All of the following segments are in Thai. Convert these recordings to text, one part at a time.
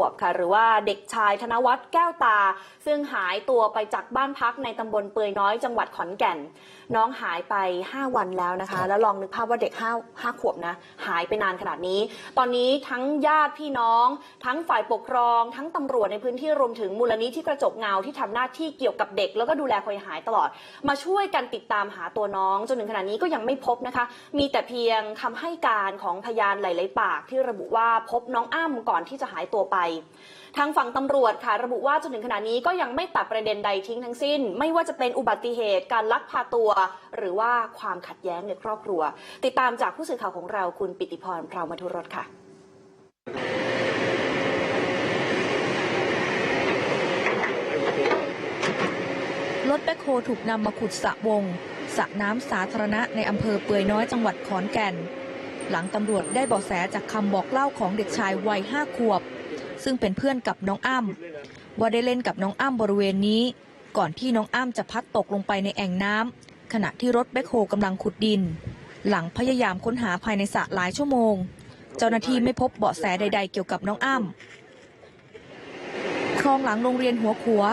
วบค่ะ หรือว่าเด็กชายธนวัฒน์แก้วตา ซึ่งหายตัวไปจากบ้านพักในตำบลเปือยน้อยจังหวัดขอนแก่น น้องหายไป 5 วันแล้วนะคะ แล้วลองนึกภาพว่าเด็ก5 5ขวบนะ หายไปนานขนาดนี้ ตอนนี้ทั้งญาติพี่น้อง ทั้งฝ่ายปกครอง ทั้งตำรวจในพื้นที่รวมถึงมูลนิธิกระจกเงาที่ทำหน้าที่เกี่ยวกับเด็ก แล้วก็ดูแลคนหายตลอด มาช่วยกันติดตามหาตัวน้อง จนถึงขณะนี้ก็ยังไม่พบนะคะ มีแต่เพียงคำให้การของพยานหลาย ๆ ปากที่ระบุว่าพบน้องอ้ำก่อนที่จะหายตัวไปทางฝั่งตำรวจค่ะระบุว่าจนถึงขณะนี้ก็ยังไม่ตัดประเด็นใดทิ้งทั้งสิ้น ไม่ว่าจะเป็นอุบัติเหตุการลักพาตัว หรือว่าความขัดแย้งในครอบครัว ติดตามจากผู้สื่อข่าวของเราคุณปิติพรพราวมทุรสค่ะรถแบคโฮถูกนำมาขุดสระวงสระน้ำสาธารณะในอำเภอเปือยน้อยจังหวัดขอนแก่น หลังตำรวจได้เบาะแสจากคำบอกเล่าของเด็กชายวัยห้าขวบ ซึ่งเป็นเพื่อนกับน้องอ้ำว่าได้เล่นกับน้องอ้ำบริเวณนี้ ก่อนที่น้องอ้ำจะพัดตกลงไปในแอ่งน้ำขณะที่รถแบคโฮกำลังขุดดิน หลังพยายามค้นหาภายในสระหลายชั่วโมง เจ้าหน้าที่ไม่พบเบาะแสใด ๆ เกี่ยวกับน้องอ้ำคลองหลังโรงเรียนหัวขัว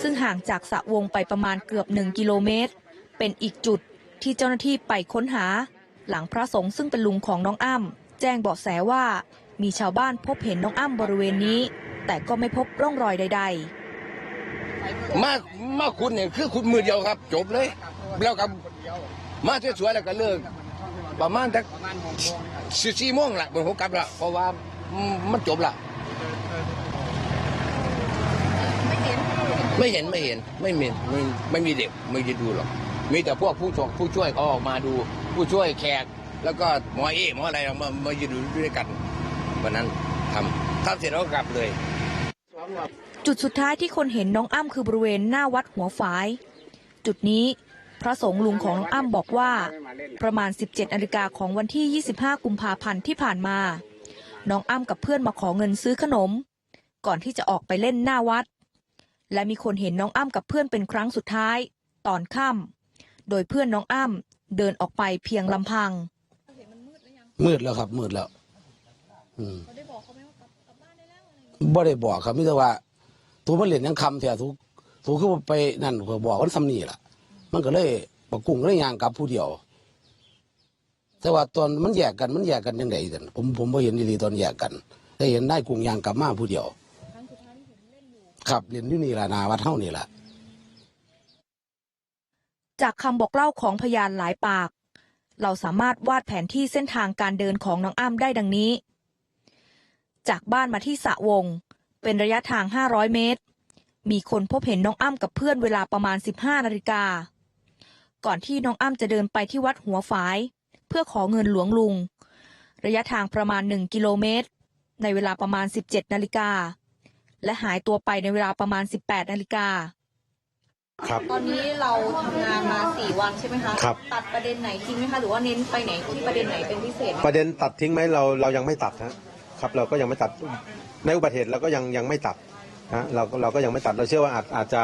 ซึ่งห่างจากสระวงไปประมาณเกือบหนึ่งกิโลเมตร เป็นอีกจุดที่เจ้าหน้าที่ไปค้นหา หลังพระสงฆ์ซึ่งเป็นลุงของน้องอ้ำแจ้งเบาะแสว่า มีชาวบ้านพบเห็นน้องอ้ำบริเวณนี้ แต่ก็ไม่พบร่องรอยใดมามาคุณเนี่ยคือคุณมือเดียวครับ จบเลยแล้วก็มาสวยๆแล้วก็เลิกประมาณสักสี่สี่โมงละบนหัวกลับละเพราะว่ามันจบละไม่เห็นไม่เห็นไม่มีไม่ไม่มีเด็กไม่ได้ดูหรอกมีแต่พวกผู้ชมผู้ช่วยเขาออกมาดู ผู้ช่วยแขก แล้วก็หมอเอหมออะไรมามายืนดูด้วยกัน วันนั้นทำทำเสร็จแล้วก็กลับเลยๆจุดสุดท้ายที่คนเห็นน้องอ้ำคือบริเวณหน้าวัดหัวฝาย จุดนี้พระสงฆ์ลุงของน้องอ้ำบอกว่า ประมาณ 17นาฬิกาของวันที่ 25 กุมภาพันธ์ที่ผ่านมา น้องอ้ำกับเพื่อนมาขอเงินซื้อขนม ก่อนที่จะออกไปเล่นหน้าวัด และมีคนเห็นน้องอ้ำกับเพื่อนเป็นครั้งสุดท้าย ตอนค่ำโดยเพื่อนน้องอ้ำเดินออกไปเพียงลำพัง มืดแล้วครับมืดแล้ว อืมบ่ได้บอกครับมิแต่ว่าตัวมันเล่นยังคำแถวทุกทุกคือว่าไปนั่นก็บอกว่าซ้ำนี่ล่ะ มันก็เลยปะกุ้งก็เลยยางกลับผู้เดียว แต่ว่าตอนมันแยกกันมันแยกกันยังไงกันผมผมบ่เห็นดีๆตอนแยกกันได้เห็นได้กุ้งยางกลับมาผู้เดียว ครับเรียนอยู่นี่ล่ะหนาวัดเท่านี่ล่ะ จากคำบอกเล่าของพยานหลายปาก เราสามารถวาดแผนที่เส้นทางการเดินของน้องอ้ำได้ดังนี้ จากบ้านมาที่สระวง เป็นระยะทาง 500 เมตร มีคนพบเห็นน้องอ้ำกับเพื่อนเวลาประมาณ 15นาฬิกา ก่อนที่น้องอ้ำจะเดินไปที่วัดหัวฝาย เพื่อขอเงินหลวงลุง ระยะทางประมาณ 1 กิโลเมตร ในเวลาประมาณ 17นาฬิกา และหายตัวไปในเวลาประมาณ 18นาฬิกาครับตอนนี้เราทำงานมาสี่วันใช่ไหมคะครับตัดประเด็นไหนทิ้งไหมคะหรือว่าเน้นไปไหนที่ประเด็นไหนเป็นพิเศษไหมประเด็นตัดทิ้งไหมเราเรายังไม่ตัดนะ ครับเราก็ยังไม่ตัดในอุบัติเหตุเราก็ยังยังไม่ตัดนะเราก็เราก็ยังไม่ตัดเราเชื่อว่าอาจอาจจะ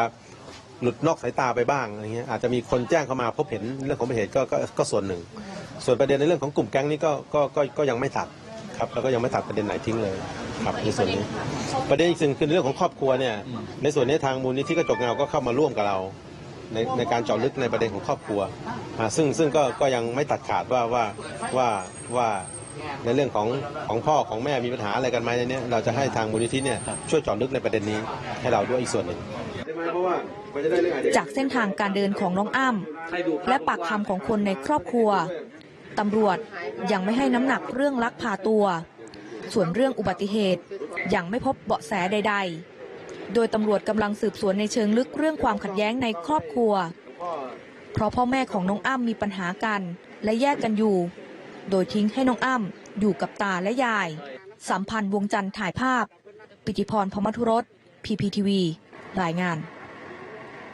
หลุดนอกสายตาไปบ้างอะไรเงี้ยอาจจะมีคนแจ้งเข้ามาพบเห็นเรื่องของอุบัติเหตุก็ก็ก็ส่วนหนึ่ง ส่วนประเด็นในเรื่องของกลุ่มแก๊งนี้ก็ก็ก็ก็ยังไม่ตัดครับเราก็ยังไม่ตัดประเด็นไหนทิ้งเลยครับในส่วนนี้ ประเด็นอีกสิ่งคือเรื่องของครอบครัวเนี่ยในส่วนนี้ทางมูลนิธิกระจกเงาก็เข้ามาร่วมกับเราในในการเจาะลึกในประเด็นของครอบครัวอ่าซึ่งซึ่งก็ก็ยังไม่ตัดขาดว่าว่าว่าว่า ในเรื่องของของพ่อของแม่มีปัญหาอะไรกันไหมในเนี้ยเราจะให้ทางมูลนิธิเนี่ยช่วยเจาะลึกในประเด็นนี้ให้เราด้วยอีกส่วนหนึ่ง จากเส้นทางการเดินของน้องอ้ำและปากคำของคนในครอบครัวตำรวจยังไม่ให้น้ำหนักเรื่องลักพาตัว ส่วนเรื่องอุบัติเหตุยังไม่พบเบาะแสใด ๆ โดยตำรวจกำลังสืบสวนในเชิงลึกเรื่องความขัดแย้งในครอบครัว เพราะพ่อแม่ของน้องอ้ำมีปัญหากัน และแยกกันอยู่ โดยทิ้งให้น้องอ้ำอยู่กับตาและยาย สัมพันธ์วงจันทร์ถ่ายภาพ ปิติพรพมทุรส PPTV รายงาน